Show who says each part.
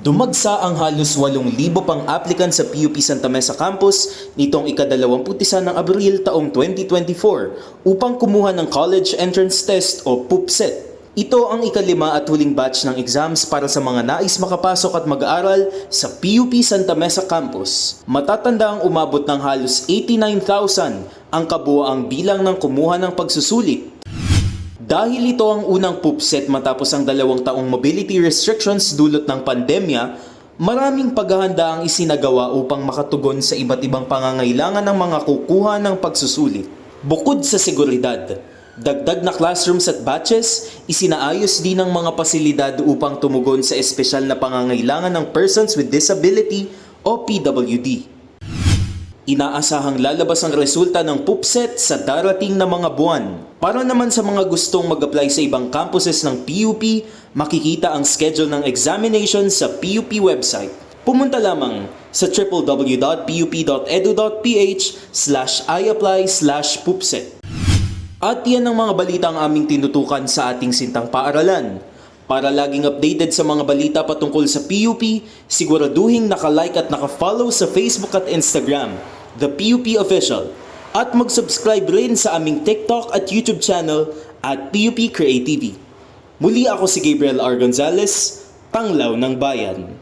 Speaker 1: Dumagsa ang halos 8,000 pang applicant sa PUP Santa Mesa Campus nitong ikadalawamputisa ng Abril taong 2024 upang kumuha ng College Entrance Test o PUPSET. Ito ang ikalima at huling batch ng exams para sa mga nais makapasok at mag-aaral sa PUP Santa Mesa Campus. Matatanda ang umabot ng halos 89,000 ang kabuoang bilang ng kumuha ng pagsusulit dahil ito ang unang PUPSET matapos ang dalawang taong mobility restrictions dulot ng pandemya, maraming paghahanda ang isinagawa upang makatugon sa iba't ibang pangangailangan ng mga kukuha ng pagsusulit. Bukod sa seguridad, dagdag na classrooms at batches, isinaayos din ang mga pasilidad upang tumugon sa espesyal na pangangailangan ng persons with disability o PWD. Inaasahang lalabas ang resulta ng PUPSET sa darating na mga buwan. Para naman sa mga gustong mag-apply sa ibang campuses ng PUP, makikita ang schedule ng examination sa PUP website. Pumunta lamang sa www.pup.edu.ph slash iapply slash pupset. At yan ang mga balita ang aming tinutukan sa ating sintang paaralan. Para laging updated sa mga balita patungkol sa PUP, siguraduhin naka-like at naka-follow sa Facebook at Instagram, The PUP Official. At mag-subscribe rin sa aming TikTok at YouTube channel at PUP Creativity. Muli ako si Gabriel R. Gonzalez, Tanglaw ng Bayan.